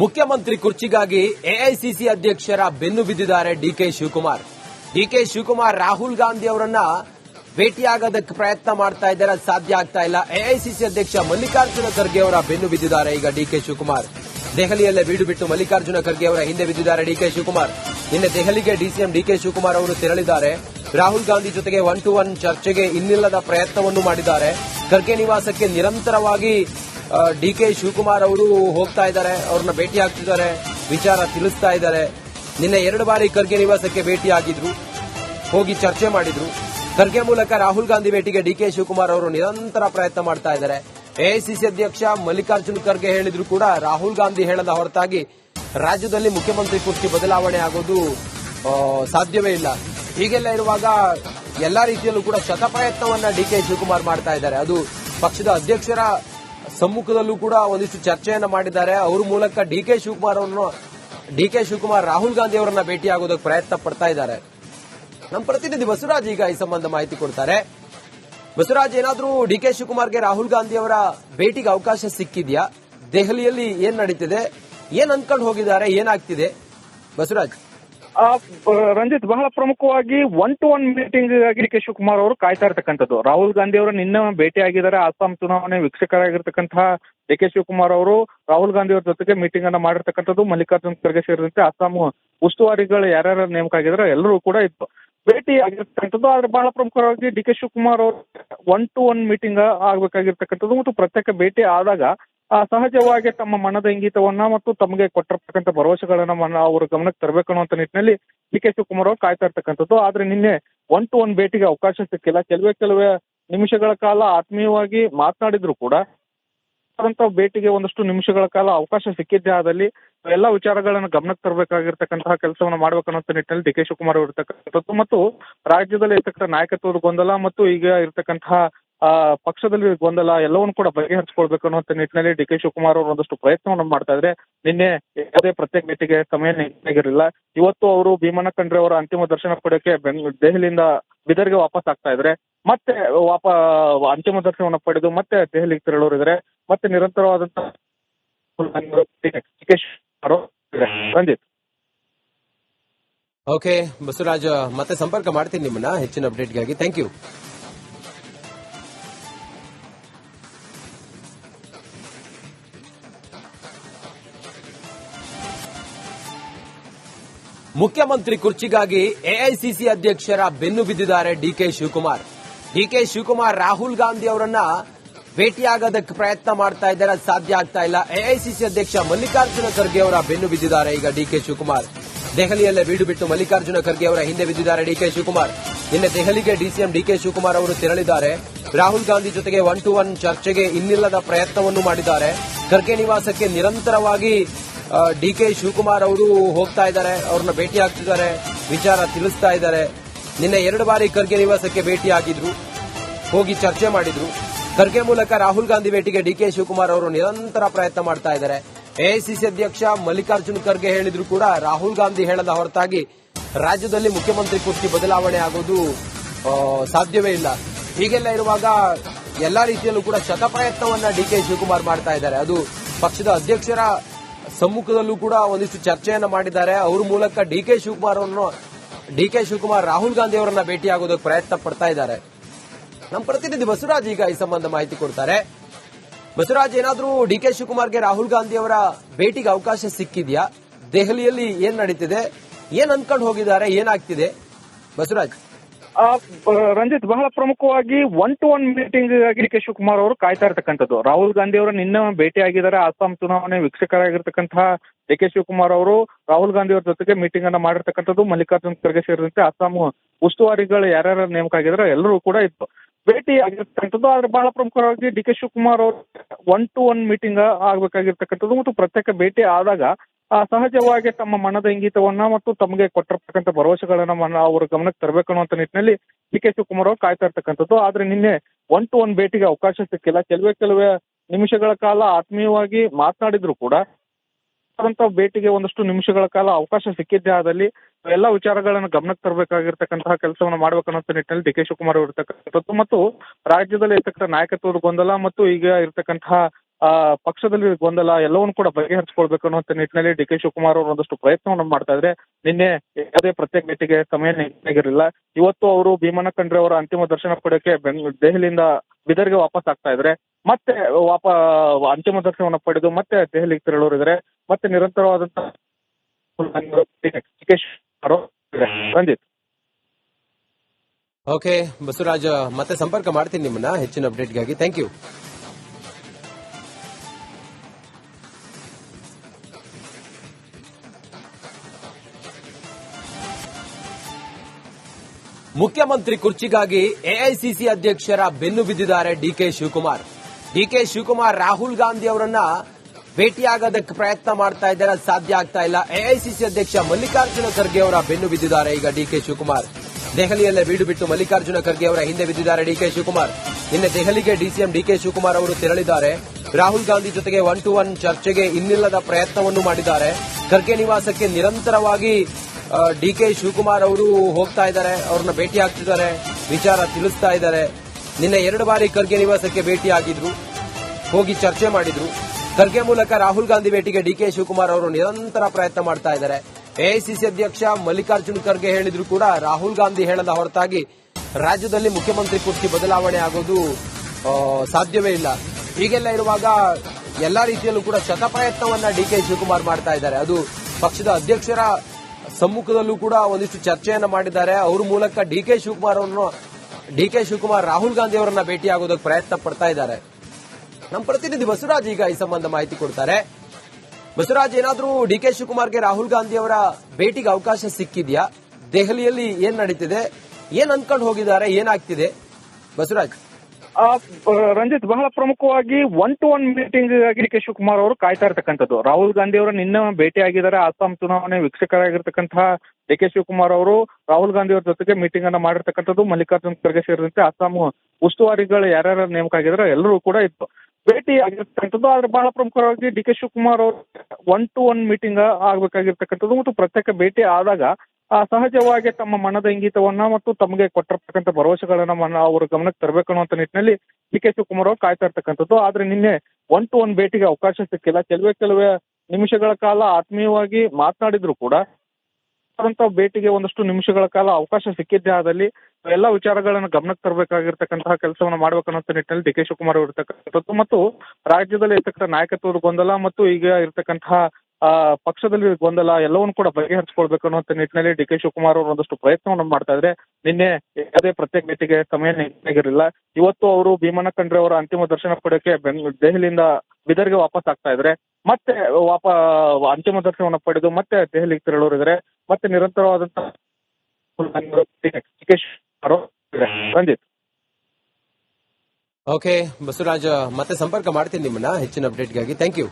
ಮುಖ್ಯಮಂತ್ರಿ ಕುರ್ಚಿಗಾಗಿ ಎಐಸಿಸಿ ಅಧ್ಯಕ್ಷರ ಬೆನ್ನು ಬಿದ್ದಿದ್ದಾರೆ ಡಿಕೆ ಶಿವಕುಮಾರ್. ಡಿಕೆ ಶಿವಕುಮಾರ್ ರಾಹುಲ್ ಗಾಂಧಿ ಅವರನ್ನ ಭೇಟಿಯಾಗೋದಕ್ಕೆ ಪ್ರಯತ್ನ ಮಾಡ್ತಾ ಇದ್ದಾರೆ. ಸಾಧ್ಯ ಆಗ್ತಾ ಇಲ್ಲ. ಎಐಸಿಸಿ ಅಧ್ಯಕ್ಷ ಮಲ್ಲಿಕಾರ್ಜುನ ಖರ್ಗೆ ಅವರ ಬೆನ್ನು ಬಿದ್ದಿದ್ದಾರೆ. ಈಗ ಡಿಕೆ ಶಿವಕುಮಾರ್ ದೆಹಲಿಯಲ್ಲೇ ಬೀಡು ಬಿಟ್ಟು ಮಲ್ಲಿಕಾರ್ಜುನ ಖರ್ಗೆ ಅವರ ಹಿಂದೆ ಬಿದ್ದಿದ್ದಾರೆ ಡಿಕೆ ಶಿವಕುಮಾರ್. ನಿನ್ನೆ ದೆಹಲಿಗೆ ಡಿಸಿಎಂ ಡಿಕೆ ಶಿವಕುಮಾರ್ ಅವರು ತೆರಳಿದ್ದಾರೆ. ರಾಹುಲ್ ಗಾಂಧಿ ಜೊತೆಗೆ ಒನ್ ಟು ಒನ್ ಚರ್ಚೆಗೆ ಇನ್ನಿಲ್ಲದ ಪ್ರಯತ್ನವನ್ನು ಮಾಡಿದ್ದಾರೆ. ಖರ್ಗೆ ನಿವಾಸಕ್ಕೆ ನಿರಂತರವಾಗಿ ಡಿಕೆ ಶಿವಕುಮಾರ್ ಅವರು ಹೋಗ್ತಾ ಇದ್ದಾರೆ, ಅವ್ರನ್ನ ಭೇಟಿ ಆಗ್ತಿದ್ದಾರೆ, ವಿಚಾರ ತಿಳಿಸ್ತಾ ಇದ್ದಾರೆ. ನಿನ್ನೆ ಎರಡು ಬಾರಿ ಖರ್ಗೆ ನಿವಾಸಕ್ಕೆ ಭೇಟಿ ಆಗಿದ್ರು, ಹೋಗಿ ಚರ್ಚೆ ಮಾಡಿದ್ರು. ಖರ್ಗೆ ಮೂಲಕ ರಾಹುಲ್ ಗಾಂಧಿ ಭೇಟಿಗೆ ಡಿಕೆ ಶಿವಕುಮಾರ್ ಅವರು ನಿರಂತರ ಪ್ರಯತ್ನ ಮಾಡ್ತಾ ಇದ್ದಾರೆ. ಎಐಸಿಸಿ ಅಧ್ಯಕ್ಷ ಮಲ್ಲಿಕಾರ್ಜುನ್ ಖರ್ಗೆ ಹೇಳಿದ್ರು ಕೂಡ ರಾಹುಲ್ ಗಾಂಧಿ ಹೇಳದ ಹೊರತಾಗಿ ರಾಜ್ಯದಲ್ಲಿ ಮುಖ್ಯಮಂತ್ರಿ ಕುರ್ಚಿ ಬದಲಾವಣೆ ಆಗೋದು ಸಾಧ್ಯವೇ ಇಲ್ಲ. ಹೀಗೆಲ್ಲ ಇರುವಾಗ ಎಲ್ಲಾ ರೀತಿಯಲ್ಲೂ ಕೂಡ ಶತಪ್ರಯತ್ನವನ್ನ ಡಿಕೆ ಶಿವಕುಮಾರ್ ಮಾಡ್ತಾ ಇದ್ದಾರೆ. ಅದು ಪಕ್ಷದ ಅಧ್ಯಕ್ಷರ ಸಮ್ಮುಖದಲ್ಲೂ ಕೂಡ ಒಂದಿಷ್ಟು ಚರ್ಚೆಯನ್ನ ಮಾಡಿದ್ದಾರೆ. ಅವ್ರ ಮೂಲಕ ಡಿಕೆ ಶಿವಕುಮಾರ್ ಅವರನ್ನು ಡಿಕೆ ಶಿವಕುಮಾರ್ ರಾಹುಲ್ ಗಾಂಧಿ ಅವರನ್ನ ಭೇಟಿಯಾಗೋದಕ್ಕೆ ಪ್ರಯತ್ನ ಪಡ್ತಾ ಇದ್ದಾರೆ. ನಮ್ಮ ಪ್ರತಿನಿಧಿ ಬಸವರಾಜ್ ಈಗ ಈ ಸಂಬಂಧ ಮಾಹಿತಿ ಕೊಡ್ತಾರೆ. ಬಸವರಾಜ್, ಏನಾದ್ರೂ ಡಿಕೆ ಶಿವಕುಮಾರ್ಗೆ ರಾಹುಲ್ ಗಾಂಧಿ ಅವರ ಭೇಟಿಗೆ ಅವಕಾಶ ಸಿಕ್ಕಿದ್ಯಾ? ದೆಹಲಿಯಲ್ಲಿ ಏನ್ ನಡೀತಿದೆ? ಏನ್ ಅಂದ್ಕೊಂಡು ಹೋಗಿದ್ದಾರೆ? ಏನಾಗ್ತಿದೆ? ಬಸವರಾಜ್. ರಂಜಿತ್ ಬಹಳ ಪ್ರಮುಖವಾಗಿ ಒನ್ ಟು ಒನ್ ಮೀಟಿಂಗ್ ಆಗಿ ಕೆ ಶಿವಕುಮಾರ್ ಅವರು ಕಾಯ್ತಾ ಇರ್ತಕ್ಕಂಥದ್ದು. ರಾಹುಲ್ ಗಾಂಧಿ ಅವರು ನಿನ್ನೆ ಭೇಟಿ ಆಗಿದ್ದಾರೆ ಅಸ್ಸಾಂ ಚುನಾವಣೆ ವೀಕ್ಷಕರಾಗಿರ್ತಕ್ಕಂತಹ ಡಿ ಕೆ ಶಿವಕುಮಾರ್ ಅವರು ರಾಹುಲ್ ಗಾಂಧಿ ಅವರ ಜೊತೆಗೆ ಮೀಟಿಂಗ್ ಅನ್ನ ಮಾಡಿರ್ತಕ್ಕಂಥದ್ದು. ಮಲ್ಲಿಕಾರ್ಜುನ್ ಖರ್ಗೆ ಸೇರಿದಂತೆ ಅಸ್ಸಾಂ ಉಸ್ತುವಾರಿಗಳು ಯಾರ್ಯಾರು ನೇಮಕ ಆಗಿದ್ರೆ ಎಲ್ಲರೂ ಕೂಡ ಇತ್ತು ಭೇಟಿ ಆಗಿರ್ತಕ್ಕಂಥದ್ದು ಆದ್ರೆ ಬಹಳ ಪ್ರಮುಖವಾಗಿ ಡಿ ಕೆ ಶಿವಕುಮಾರ್ ಅವರು ಒನ್ ಟು ಒನ್ ಮೀಟಿಂಗ್ ಆಗ್ಬೇಕಾಗಿರ್ತಕ್ಕಂಥದ್ದು ಮತ್ತು ಪ್ರತ್ಯೇಕ ಭೇಟಿ ಆದಾಗ ಸಹಜವಾಗಿ ತಮ್ಮ ಮನದ ಇಂಗಿತವನ್ನ ಮತ್ತು ತಮಗೆ ಕೊಟ್ಟಿರ್ತಕ್ಕಂಥ ಭರವಸೆಗಳನ್ನ ಅವರ ಗಮನಕ್ಕೆ ತರಬೇಕು ಅನ್ನುವಂತ ನಿಟ್ಟಿನಲ್ಲಿ ಡಿ ಕೆ ಶಿವಕುಮಾರ್ ಅವರು ಕಾಯ್ತಾ ಇರ್ತಕ್ಕಂಥದ್ದು. ಆದ್ರೆ ನಿನ್ನೆ ಒನ್ ಟು ಒನ್ ಭೇಟಿಗೆ ಅವಕಾಶ ಸಿಕ್ಕಿಲ್ಲ. ಕೆಲವೇ ಕೆಲವೇ ನಿಮಿಷಗಳ ಕಾಲ ಆತ್ಮೀಯವಾಗಿ ಮಾತನಾಡಿದ್ರು ಕೂಡ. ಅಂತ ಭೇಟಿಗೆ ಒಂದಷ್ಟು ನಿಮಿಷಗಳ ಕಾಲ ಅವಕಾಶ ಸಿಕ್ಕಿದ್ದೇ ಆದಲ್ಲಿ ಎಲ್ಲ ವಿಚಾರಗಳನ್ನು ಗಮನಕ್ಕೆ ತರಬೇಕಾಗಿರ್ತಕ್ಕಂತಹ ಕೆಲಸವನ್ನು ಮಾಡ್ಬೇಕನ್ನೋ ನಿಟ್ಟಿನಲ್ಲಿ ಡಿ ಕೆ ಶಿವಕುಮಾರ್ ಇರ್ತಕ್ಕಂಥದ್ದು. ಮತ್ತು ರಾಜ್ಯದಲ್ಲಿ ಇರ್ತಕ್ಕಂಥ ನಾಯಕತ್ವದ ಗೊಂದಲ ಮತ್ತು ಈಗ ಇರ್ತಕ್ಕಂತಹ ಆ, ಪಕ್ಷದಲ್ಲಿ ಗೊಂದಲ ಎಲ್ಲವನ್ನೂ ಕೂಡ ಬಗೆಹರಿಸಿಕೊಳ್ಬೇಕು ಅನ್ನುವಂತ ನಿಟ್ಟಿನಲ್ಲಿ ಡಿ ಕೆ ಶಿವಕುಮಾರ್ ಅವರು ಒಂದಷ್ಟು ಪ್ರಯತ್ನವನ್ನು ಮಾಡ್ತಾ ಇದ್ರೆ ನಿನ್ನೆ ಯಾವುದೇ ಪ್ರತ್ಯೇಕ ಭೇಟಿಗೆ ಸಮಯ ನೀಡಿರಲಿಲ್ಲ ಇವತ್ತು ಅವರು ಭೀಮಣ್ಣ ಖಂಡ್ರೆ ಅವರ ಅಂತಿಮ ದರ್ಶನ ಪಡೆಯೋಕೆ ಬೆಂಗಳೂರು ದೆಹಲಿಯಿಂದ ಬಿದರ್ಗೆ ವಾಪಸ್ ಆಗ್ತಾ ಇದ್ರೆ ಮತ್ತೆ ವಾಪ ಅಂತಿಮ ದರ್ಶನವನ್ನು ಪಡೆದು ಮತ್ತೆ ದೆಹಲಿಗೆ ತೆರಳೋರಿದ್ರೆ ಮತ್ತೆ ನಿರಂತರವಾದಂತಹ. ರಂಜಿತ್. ಓಕೆ ಬಸವರಾಜ್ ಮತ್ತೆ ಸಂಪರ್ಕ ಮಾಡ್ತೀನಿ ನಿಮ್ಮನ್ನ ಹೆಚ್ಚಿನ ಅಪ್ಡೇಟ್ಗಾಗಿ ಥ್ಯಾಂಕ್ ಯು ಮುಖ್ಯಮಂತ್ರಿ ಕುರ್ಚಿಗಾಗಿ ಎಐಸಿಸಿ ಅಧ್ಯಕ್ಷರ ಬೆನ್ನು ಬಿದ್ದಿದ್ದಾರೆ ಡಿಕೆ ಶಿವಕುಮಾರ್. ಡಿಕೆ ಶಿವಕುಮಾರ್ ರಾಹುಲ್ ಗಾಂಧಿ ಅವರನ್ನ ಭೇಟಿಯಾಗೋದಕ್ಕೆ ಪ್ರಯತ್ನ ಮಾಡ್ತಾ ಇದ್ದಾರೆ. ಸಾಧ್ಯ ಆಗ್ತಾ ಇಲ್ಲ. ಎಐಸಿಸಿ ಅಧ್ಯಕ್ಷ ಮಲ್ಲಿಕಾರ್ಜುನ ಖರ್ಗೆ ಅವರ ಬೆನ್ನು ಬಿದ್ದಿದ್ದಾರೆ. ಈಗ ಡಿಕೆ ಶಿವಕುಮಾರ್ ದೆಹಲಿಯಲ್ಲೇ ಬೀಡು ಬಿಟ್ಟು ಮಲ್ಲಿಕಾರ್ಜುನ ಖರ್ಗೆ ಅವರ ಹಿಂದೆ ಬಿದ್ದಿದ್ದಾರೆ ಡಿಕೆ ಶಿವಕುಮಾರ್. ನಿನ್ನೆ ದೆಹಲಿಗೆ ಡಿಸಿಎಂ ಡಿಕೆ ಶಿವಕುಮಾರ್ ಅವರು ತೆರಳಿದ್ದಾರೆ. ರಾಹುಲ್ ಗಾಂಧಿ ಜೊತೆಗೆ ಒನ್ ಟು ಒನ್ ಚರ್ಚೆಗೆ ಇನ್ನಿಲ್ಲದ ಪ್ರಯತ್ನವನ್ನು ಮಾಡಿದ್ದಾರೆ. ಖರ್ಗೆ ನಿವಾಸಕ್ಕೆ ನಿರಂತರವಾಗಿ ಡಿಕೆ ಶಿವಕುಮಾರ್ ಅವರು ಹೋಗ್ತಾ ಇದ್ದಾರೆ, ಅವ್ರನ್ನ ಭೇಟಿ ಆಗ್ತಿದ್ದಾರೆ, ವಿಚಾರ ತಿಳಿಸ್ತಾ ಇದ್ದಾರೆ. ನಿನ್ನೆ ಎರಡು ಬಾರಿ ಖರ್ಗೆ ನಿವಾಸಕ್ಕೆ ಭೇಟಿ ಆಗಿದ್ರು, ಹೋಗಿ ಚರ್ಚೆ ಮಾಡಿದ್ರು. ಖರ್ಗೆ ಮೂಲಕ ರಾಹುಲ್ ಗಾಂಧಿ ಭೇಟಿಗೆ ಡಿಕೆ ಶಿವಕುಮಾರ್ ಅವರು ನಿರಂತರ ಪ್ರಯತ್ನ ಮಾಡ್ತಾ ಇದ್ದಾರೆ. ಎಐಸಿಸಿ ಅಧ್ಯಕ್ಷ ಮಲ್ಲಿಕಾರ್ಜುನ್ ಖರ್ಗೆ ಹೇಳಿದ್ರು ಕೂಡ ರಾಹುಲ್ ಗಾಂಧಿ ಹೇಳದ ಹೊರತಾಗಿ ರಾಜ್ಯದಲ್ಲಿ ಮುಖ್ಯಮಂತ್ರಿ ಕುರ್ಚಿ ಬದಲಾವಣೆ ಆಗೋದು ಸಾಧ್ಯವೇ ಇಲ್ಲ. ಹೀಗೆಲ್ಲ ಇರುವಾಗ ಎಲ್ಲಾ ರೀತಿಯಲ್ಲೂ ಕೂಡ ಶತಪ್ರಯತ್ನವನ್ನ ಡಿಕೆ ಶಿವಕುಮಾರ್ ಮಾಡ್ತಾ ಇದ್ದಾರೆ. ಅದು ಪಕ್ಷದ ಅಧ್ಯಕ್ಷರ ಸಮ್ಮುಖದಲ್ಲೂ ಕೂಡ ಒಂದಿಷ್ಟು ಚರ್ಚೆಯನ್ನ ಮಾಡಿದ್ದಾರೆ. ಅವ್ರ ಮೂಲಕ ಡಿಕೆ ಶಿವಕುಮಾರ್ ಅವರನ್ನು ಡಿಕೆ ಶಿವಕುಮಾರ್ ರಾಹುಲ್ ಗಾಂಧಿ ಅವರನ್ನ ಭೇಟಿಯಾಗೋದಕ್ಕೆ ಪ್ರಯತ್ನ ಪಡ್ತಾ ಇದ್ದಾರೆ. ನಮ್ಮ ಪ್ರತಿನಿಧಿ ಬಸವರಾಜ್ ಈಗ ಈ ಸಂಬಂಧ ಮಾಹಿತಿ ಕೊಡ್ತಾರೆ. ಬಸವರಾಜ್, ಏನಾದ್ರೂ ಡಿಕೆ ಶಿವಕುಮಾರ್ಗೆ ರಾಹುಲ್ ಗಾಂಧಿ ಅವರ ಭೇಟಿಗೆ ಅವಕಾಶ ಸಿಕ್ಕಿದ್ಯಾ? ದೆಹಲಿಯಲ್ಲಿ ಏನ್ ನಡೀತಿದೆ? ಏನ್ ಅನ್ಕೊಂಡು ಹೋಗಿದ್ದಾರೆ? ಏನಾಗ್ತಿದೆ? ಬಸವರಾಜ್. ರಂಜಿತ್ ಬಹಳ ಪ್ರಮುಖವಾಗಿ ಒನ್ ಟು ಒನ್ ಮೀಟಿಂಗ್ ಆಗಿ ಡಿ ಕೆ ಶಿವಕುಮಾರ್ ಅವರು ಕಾಯ್ತಾ ಇರ್ತಕ್ಕಂಥದ್ದು. ರಾಹುಲ್ ಗಾಂಧಿ ಅವರು ನಿನ್ನೆ ಭೇಟಿ ಆಗಿದ್ದಾರೆ ಅಸ್ಸಾಂ ಚುನಾವಣೆ ವೀಕ್ಷಕರಾಗಿರ್ತಕ್ಕಂತಹ ಡಿ ಕೆ ಶಿವಕುಮಾರ್ ಅವರು ರಾಹುಲ್ ಗಾಂಧಿ ಅವರ ಜೊತೆಗೆ ಮೀಟಿಂಗ್ ಅನ್ನ ಮಾಡಿರ್ತಕ್ಕಂಥದ್ದು. ಮಲ್ಲಿಕಾರ್ಜುನ್ ಖರ್ಗೆ ಸೇರಿದಂತೆ ಅಸ್ಸಾಂ ಉಸ್ತುವಾರಿಗಳು ಯಾರ್ಯಾರು ನೇಮಕ ಆಗಿದ್ರೆ ಎಲ್ಲರೂ ಕೂಡ ಇತ್ತು ಭೇಟಿ ಆಗಿರ್ತಕ್ಕಂಥದ್ದು ಆದ್ರೆ ಬಹಳ ಪ್ರಮುಖವಾಗಿ ಡಿ ಕೆ ಶಿವಕುಮಾರ್ ಅವರು ಒನ್ ಟು ಒನ್ ಮೀಟಿಂಗ್ ಆಗ್ಬೇಕಾಗಿರ್ತಕ್ಕಂಥದ್ದು ಮತ್ತು ಪ್ರತ್ಯೇಕ ಭೇಟಿ ಆದಾಗ ಸಹಜವಾಗಿ ತಮ್ಮ ಮನದ ಇಂಗಿತವನ್ನ ಮತ್ತು ತಮಗೆ ಕೊಟ್ಟಿರ್ತಕ್ಕಂಥ ಭರವಸೆಗಳನ್ನ ಅವರ ಗಮನಕ್ಕೆ ತರಬೇಕು ಅನ್ನುವಂತ ನಿಟ್ಟಿನಲ್ಲಿ ಡಿ ಕೆ ಶಿವಕುಮಾರ್ ಅವರು ಕಾಯ್ತಾ ಇರ್ತಕ್ಕಂಥದ್ದು. ಆದ್ರೆ ನಿನ್ನೆ ಒನ್ ಟು ಒನ್ ಭೇಟಿಗೆ ಅವಕಾಶ ಸಿಕ್ಕಿಲ್ಲ. ಕೆಲವೇ ಕೆಲವೇ ನಿಮಿಷಗಳ ಕಾಲ ಆತ್ಮೀಯವಾಗಿ ಮಾತನಾಡಿದ್ರು ಕೂಡ ಅಂತ ಭೇಟಿಗೆ ಒಂದಷ್ಟು ನಿಮಿಷಗಳ ಕಾಲ ಅವಕಾಶ ಸಿಕ್ಕಿದ್ದೇ ಆದಲ್ಲಿ ಎಲ್ಲ ವಿಚಾರಗಳನ್ನು ಗಮನಕ್ಕೆ ತರಬೇಕಾಗಿರ್ತಕ್ಕಂತಹ ಕೆಲಸವನ್ನು ಮಾಡ್ಬೇಕನ್ನೋ ನಿಟ್ಟಿನಲ್ಲಿ ಡಿ ಕೆ ಶಿವಕುಮಾರ್ ಅವರು ಇರ್ತಕ್ಕಂಥದ್ದು. ಮತ್ತು ರಾಜ್ಯದಲ್ಲಿ ಇರ್ತಕ್ಕಂಥ ನಾಯಕತ್ವದ ಗೊಂದಲ ಮತ್ತು ಈಗ ಇರ್ತಕ್ಕಂತಹ ಆ, ಪಕ್ಷದಲ್ಲಿ ಗೊಂದಲ ಎಲ್ಲವನ್ನೂ ಕೂಡ ಬಗೆಹರಿಸಿಕೊಳ್ಬೇಕು ಅನ್ನುವಂತ ನಿಟ್ಟಿನಲ್ಲಿ ಡಿ ಕೆ ಶಿವಕುಮಾರ್ ಅವರು ಒಂದಷ್ಟು ಪ್ರಯತ್ನವನ್ನು ಮಾಡ್ತಾ ಇದ್ರೆ ನಿನ್ನೆ ಯಾವುದೇ ಪ್ರತ್ಯೇಕ ಭೇಟಿಗೆ ಸಮಯ ನೀಡಿರಲಿಲ್ಲ ಇವತ್ತು ಅವರು ಭೀಮಣ್ಣ ಖಂಡ್ರೆ ಅವರ ಅಂತಿಮ ದರ್ಶನ ಪಡೆಯೋಕೆ ಬೆಂಗಳೂರು ದೆಹಲಿಯಿಂದ ಬಿದರ್ಗೆ ವಾಪಸ್ ಆಗ್ತಾ ಇದ್ರೆ. ಮತ್ತೆ ವಾಪ ಅಂತಿಮ ದರ್ಶನವನ್ನು ಪಡೆದು ಮತ್ತೆ ದೆಹಲಿಗೆ ತೆರಳೋರಿದ್ರೆ ಮತ್ತೆ ನಿರಂತರವಾದಂತಹ ರಂಜಿತ್ ಓಕೆ ಬಸವರಾಜ್ ಮತ್ತೆ ಸಂಪರ್ಕ ಮಾಡ್ತೀನಿ ನಿಮ್ಮನ್ನ ಹೆಚ್ಚಿನ ಅಪ್ಡೇಟ್ಗಾಗಿ ಥ್ಯಾಂಕ್ ಯು ಮುಖ್ಯಮಂತ್ರಿ ಕುರ್ಚಿಗಾಗಿ ಎಐಸಿಸಿ ಅಧ್ಯಕ್ಷರ ಬೆನ್ನು ಬಿದ್ದಿದ್ದಾರೆ ಡಿಕೆ ಶಿವಕುಮಾರ್. ಡಿಕೆ ಶಿವಕುಮಾರ್ ರಾಹುಲ್ ಗಾಂಧಿ ಅವರನ್ನ ಭೇಟಿಯಾಗೋದಕ್ಕೆ ಪ್ರಯತ್ನ ಮಾಡ್ತಾ ಇದ್ದಾರೆ. ಸಾಧ್ಯ ಆಗ್ತಾ ಇಲ್ಲ. ಎಐಸಿಸಿ ಅಧ್ಯಕ್ಷ ಮಲ್ಲಿಕಾರ್ಜುನ ಖರ್ಗೆ ಅವರ ಬೆನ್ನು ಬಿದ್ದಿದ್ದಾರೆ. ಈಗ ಡಿಕೆ ಶಿವಕುಮಾರ್ ದೆಹಲಿಯಲ್ಲೇ ಬೀಡು ಬಿಟ್ಟು ಮಲ್ಲಿಕಾರ್ಜುನ ಖರ್ಗೆ ಅವರ ಹಿಂದೆ ಬಿದ್ದಿದ್ದಾರೆ ಡಿಕೆ ಶಿವಕುಮಾರ್. ನಿನ್ನೆ ದೆಹಲಿಗೆ ಡಿಸಿಎಂ ಡಿಕೆ ಶಿವಕುಮಾರ್ ಅವರು ತೆರಳಿದ್ದಾರೆ. ರಾಹುಲ್ ಗಾಂಧಿ ಜೊತೆಗೆ ಒನ್ ಟು ಒನ್ ಚರ್ಚೆಗೆ ಇನ್ನಿಲ್ಲದ ಪ್ರಯತ್ನವನ್ನು ಮಾಡಿದ್ದಾರೆ. ಖರ್ಗೆ ನಿವಾಸಕ್ಕೆ ನಿರಂತರವಾಗಿ ಡಿಕೆ ಶಿವಕುಮಾರ್ ಅವರು ಹೋಗ್ತಾ ಇದ್ದಾರೆ, ಅವ್ರನ್ನ ಭೇಟಿ ಆಗ್ತಿದ್ದಾರೆ, ವಿಚಾರ ತಿಳಿಸ್ತಾ ಇದ್ದಾರೆ. ನಿನ್ನೆ ಎರಡು ಬಾರಿ ಖರ್ಗೆ ನಿವಾಸಕ್ಕೆ ಭೇಟಿ ಆಗಿದ್ರು, ಹೋಗಿ ಚರ್ಚೆ ಮಾಡಿದ್ರು. ಖರ್ಗೆ ಮೂಲಕ ರಾಹುಲ್ ಗಾಂಧಿ ಭೇಟಿಗೆ ಡಿಕೆ ಶಿವಕುಮಾರ್ ಅವರು ನಿರಂತರ ಪ್ರಯತ್ನ ಮಾಡ್ತಾ ಇದ್ದಾರೆ. ಎಐಸಿಸಿ ಅಧ್ಯಕ್ಷ ಮಲ್ಲಿಕಾರ್ಜುನ್ ಖರ್ಗೆ ಹೇಳಿದ್ರು ಕೂಡ ರಾಹುಲ್ ಗಾಂಧಿ ಹೇಳದ ಹೊರತಾಗಿ ರಾಜ್ಯದಲ್ಲಿ ಮುಖ್ಯಮಂತ್ರಿ ಕುರ್ಚಿ ಬದಲಾವಣೆ ಆಗೋದು ಸಾಧ್ಯವೇ ಇಲ್ಲ. ಹೀಗೆಲ್ಲ ಇರುವಾಗ ಎಲ್ಲಾ ರೀತಿಯಲ್ಲೂ ಕೂಡ ಶತಪ್ರಯತ್ನವನ್ನ ಡಿಕೆ ಶಿವಕುಮಾರ್ ಮಾಡ್ತಾ ಇದ್ದಾರೆ. ಅದು ಪಕ್ಷದ ಅಧ್ಯಕ್ಷರ ಸಮ್ಮುಖದಲ್ಲೂ ಕೂಡ ಒಂದಿಷ್ಟು ಚರ್ಚೆಯನ್ನು ಮಾಡಿದ್ದಾರೆ. ಅವ್ರ ಮೂಲಕ ಡಿಕೆ ಶಿವಕುಮಾರ್ ಅವರನ್ನು ಡಿಕೆ ಶಿವಕುಮಾರ್ ರಾಹುಲ್ ಗಾಂಧಿ ಅವರನ್ನ ಭೇಟಿಯಾಗೋದಕ್ಕೆ ಪ್ರಯತ್ನ ಪಡ್ತಾ ಇದ್ದಾರೆ. ನಮ್ಮ ಪ್ರತಿನಿಧಿ ಬಸವರಾಜ್ ಈಗ ಈ ಸಂಬಂಧ ಮಾಹಿತಿ ಕೊಡ್ತಾರೆ. ಬಸವರಾಜ್, ಏನಾದ್ರೂ ಡಿಕೆ ಶಿವಕುಮಾರ್ಗೆ ರಾಹುಲ್ ಗಾಂಧಿ ಅವರ ಭೇಟಿಗೆ ಅವಕಾಶ ಸಿಕ್ಕಿದ್ಯಾ? ದೆಹಲಿಯಲ್ಲಿ ಏನ್ ನಡೀತಿದೆ? ಏನ್ ಅಂದ್ಕೊಂಡು ಹೋಗಿದ್ದಾರೆ? ಏನಾಗ್ತಿದೆ? ಬಸವರಾಜ್. ರಂಜಿತ್, ಬಹಳ ಪ್ರಮುಖವಾಗಿ ಒನ್ ಟು ಒನ್ ಮೀಟಿಂಗ್ ಆಗಿ ಕೆ ಶಿವಕುಮಾರ್ ಅವರು ಕಾಯ್ತಾ ಇರ್ತಕ್ಕಂಥದ್ದು. ರಾಹುಲ್ ಗಾಂಧಿ ಅವರು ನಿನ್ನೆ ಭೇಟಿ ಆಗಿದ್ದಾರೆ ಅಸ್ಸಾಂ ಚುನಾವಣೆ ವೀಕ್ಷಕರಾಗಿರ್ತಕ್ಕಂತಹ ಡಿ ಕೆ ಶಿವಕುಮಾರ್ ಅವರು ರಾಹುಲ್ ಗಾಂಧಿ ಅವರ ಜೊತೆಗೆ ಮೀಟಿಂಗ್ ಅನ್ನ ಮಾಡಿರ್ತಕ್ಕಂಥದ್ದು. ಮಲ್ಲಿಕಾರ್ಜುನ್ ಖರ್ಗೆ ಸೇರಿದಂತೆ ಅಸ್ಸಾಂ ಉಸ್ತುವಾರಿಗಳು ಯಾರ್ಯಾರು ನೇಮಕ ಆಗಿದ್ರೆ ಎಲ್ಲರೂ ಕೂಡ ಇತ್ತು ಭೇಟಿ ಆಗಿರ್ತಕ್ಕಂಥದ್ದು ಆದ್ರೆ ಬಹಳ ಪ್ರಮುಖವಾಗಿ ಡಿ ಕೆ ಶಿವಕುಮಾರ್ ಅವರು ಒನ್ ಟು ಒನ್ ಮೀಟಿಂಗ್ ಆಗ್ಬೇಕಾಗಿರ್ತಕ್ಕಂಥದ್ದು. ಮತ್ತು ಪ್ರತ್ಯೇಕ ಭೇಟಿ ಆದಾಗ ಸಹಜವಾಗಿ ತಮ್ಮ ಮನದ ಇಂಗಿತವನ್ನ ಮತ್ತು ತಮಗೆ ಕೊಟ್ಟಿರ್ತಕ್ಕಂಥ ಭರವಸೆಗಳನ್ನ ಅವರ ಗಮನಕ್ಕೆ ತರಬೇಕು ಅನ್ನುವಂಥ ನಿಟ್ಟಿನಲ್ಲಿ ಡಿ ಕೆ ಶಿವಕುಮಾರ್ ಅವರು ಕಾಯ್ತಾ ಇರ್ತಕ್ಕಂಥದ್ದು. ಆದ್ರೆ ನಿನ್ನೆ ಒನ್ ಟು ಒನ್ ಭೇಟಿಗೆ ಅವಕಾಶ ಸಿಕ್ಕಿಲ್ಲ. ಕೆಲವೇ ಕೆಲವೇ ನಿಮಿಷಗಳ ಕಾಲ ಆತ್ಮೀಯವಾಗಿ ಮಾತನಾಡಿದ್ರು ಕೂಡ. ಭೇಟಿಗೆ ಒಂದಷ್ಟು ನಿಮಿಷಗಳ ಕಾಲ ಅವಕಾಶ ಸಿಕ್ಕಿದ್ದೇ ಆದಲ್ಲಿ ಎಲ್ಲ ವಿಚಾರಗಳನ್ನು ಗಮನಕ್ಕೆ ತರಬೇಕಾಗಿರ್ತಕ್ಕಂತಹ ಕೆಲಸವನ್ನು ಮಾಡ್ಬೇಕನ್ನೋ ನಿಟ್ಟಿನಲ್ಲಿ ಡಿ ಕೆ ಶಿವಕುಮಾರ್ ಇರ್ತಕ್ಕಂಥದ್ದು. ಮತ್ತು ರಾಜ್ಯದಲ್ಲಿ ಇರ್ತಕ್ಕಂಥ ನಾಯಕತ್ವದ ಗೊಂದಲ ಮತ್ತು ಈಗ ಇರ್ತಕ್ಕಂತಹ ಆ, ಪಕ್ಷದಲ್ಲಿ ಗೊಂದಲ ಎಲ್ಲವನ್ನೂ ಕೂಡ ಬಗೆಹರಿಸಿಕೊಳ್ಬೇಕು ಅನ್ನುವಂತ ನಿಟ್ಟಿನಲ್ಲಿ ಡಿ ಕೆ ಶಿವಕುಮಾರ್ ಅವರು ಒಂದಷ್ಟು ಪ್ರಯತ್ನವನ್ನು ಮಾಡ್ತಾ ಇದ್ರೆ ನಿನ್ನೆ ಯಾವುದೇ ಪ್ರತ್ಯೇಕ ಭೇಟಿಗೆ ಸಮಯ ನೀಡಿರಲಿಲ್ಲ ಇವತ್ತು ಅವರು ಭೀಮಣ್ಣ ಖಂಡ್ರೆ ಅವರ ಅಂತಿಮ ದರ್ಶನ ಪಡೆಯೋಕೆ ಬೆಂಗಳೂರು ದೆಹಲಿಯಿಂದ ಬಿದರ್ಗೆ ವಾಪಸ್ ಆಗ್ತಾ ಇದ್ರೆ. ಮತ್ತೆ ವಾಪ ಅಂತಿಮ ದರ್ಶನವನ್ನು ಪಡೆದು ಮತ್ತೆ ದೆಹಲಿಗೆ ತೆರಳೋರಿದ್ರೆ. ಮತ್ತೆ ನಿರಂತರವಾದಂತಹ D K Shivakumar. Ranjith. Okay Basavaraj ಮತ್ತೆ ಸಂಪರ್ಕ ಮಾಡ್ತೀನಿ ನಿಮ್ಮನ್ನ ಹೆಚ್ಚಿನ ಅಪ್ಡೇಟ್ಗಾಗಿ ಥ್ಯಾಂಕ್ ಯು